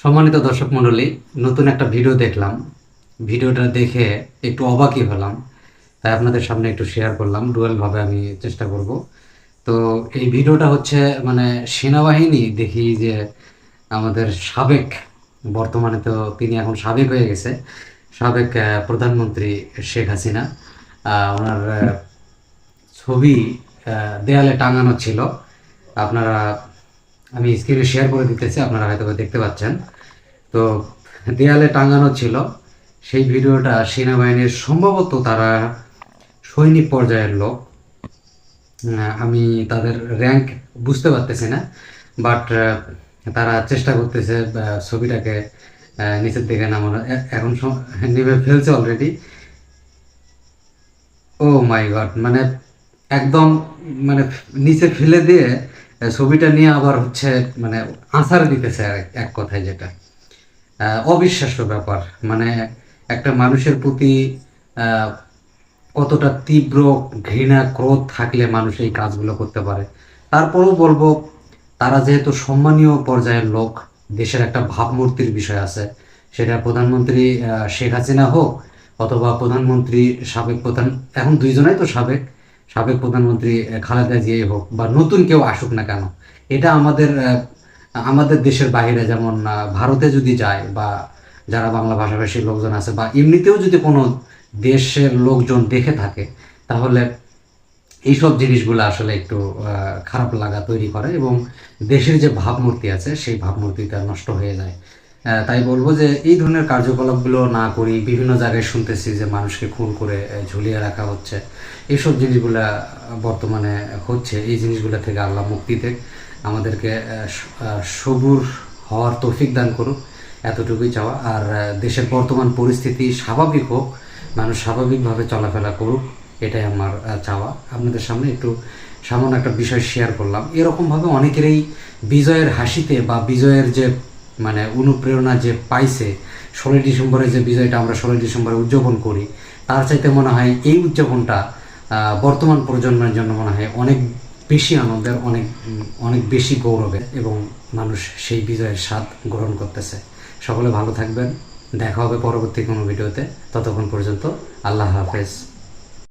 সম্মানিত দর্শক মণ্ডলী, নতুন একটা ভিডিও দেখলাম। ভিডিওটা দেখে একটু অবাকই হলাম। তাই আপনাদের সামনে একটু শেয়ার করলাম। ডুয়েলভাবে আমি চেষ্টা করব। তো এই ভিডিওটা হচ্ছে মানে সেনাবাহিনী দেখি যে আমাদের সাবেক, বর্তমানে তো তিনি এখন সাবেক হয়ে গেছে। সাবেক প্রধানমন্ত্রী শেখ হাসিনা ওনার ছবি দেয়ালে টাঙানো ছিল। আপনারা আমি স্ক্রিনে শেয়ার করে দিতেছি, আপনারা হয়তো দেখতে পাচ্ছেন। তো দেয়ালে টাঙানো ছিল, সেই ভিডিওটা সেনাবাহিনীর সম্ভবত তারা সৈনিক পর্যায়ের লোক। আমি তাদের র্যাঙ্ক বুঝতে পারতেছি না বাট তারা চেষ্টা করতেছে ছবিটাকে নিচের দিকে নামানো। এখন নেমে ফেলছে অলরেডি ও মাই গড মানে একদম মানে নিচে ফেলে দিয়ে ছবিটা নিয়ে আবার হচ্ছে মানে আছাড় দিতেছে আর এক কথায় যেটা। অবিশ্বাস্য ব্যাপার। মানে একটা মানুষের প্রতি কতটা তীব্র ঘৃণা, ক্রোধ থাকলে মানুষ এই কাজগুলো করতে পারে। তারপরেও বলব, তারা যেহেতু সম্মানীয় পর্যায়ের লোক, দেশের একটা ভাবমূর্তির বিষয় আছে। সেটা প্রধানমন্ত্রী শেখ হাসিনা হোক অথবা প্রধানমন্ত্রী, সাবেক প্রধান, এখন দুইজনাই তো সাবেক সাবেক প্রধানমন্ত্রী খালেদা জিয়াই হোক বা নতুন কেউ আসুক না কেন, এটা আমাদের আমাদের দেশের বাইরে যেমন ভারতে যদি যায় বা যারা বাংলা ভাষাভাষীর লোকজন আছে বা এমনিতেও যদি কোনো দেশের লোকজন দেখে থাকে, তাহলে এইসব জিনিসগুলো আসলে একটু খারাপ লাগা তৈরি করে এবং দেশের যে ভাবমূর্তি আছে, সেই ভাবমূর্তিটা নষ্ট হয়ে যায়। তাই বলব যে এই ধরনের কার্যকলাপগুলো না করি, বিভিন্ন জায়গায় শুনতেছি যে মানুষকে খুন করে ঝুলিয়ে রাখা হচ্ছে। এইসব জিনিসগুলা বর্তমানে হচ্ছে, এই জিনিসগুলো থেকে আল্লাহ মুক্তি দেখ। আমাদেরকে সবুর হওয়ার তৌফিক দান করুক, এতটুকুই চাওয়া। আর দেশের বর্তমান পরিস্থিতি স্বাভাবিক হোক, মানুষ স্বাভাবিকভাবে চলাফেরা করুক, এটাই আমার চাওয়া। আপনাদের সামনে একটু সামান্য একটা বিষয় শেয়ার করলাম। এরকমভাবে অনেকেরই বিজয়ের হাসিতে বা বিজয়ের যে মানে অনুপ্রেরণা যে পাইছে, ষোলোই ডিসেম্বরে যে বিজয়টা আমরা ষোলোই ডিসেম্বরে উদযাপন করি, তার চাইতে মনে হয় এই উদযাপনটা বর্তমান প্রজন্মের জন্য মনে হয় অনেক বেশি আনন্দের, অনেক অনেক বেশি গৌরবের এবং মানুষ সেই বিজয়ের স্বাদ গ্রহণ করতেছে। সকলে ভালো থাকবেন। দেখা হবে পরবর্তী কোনো ভিডিওতে। ততক্ষণ পর্যন্ত আল্লাহ হাফেজ।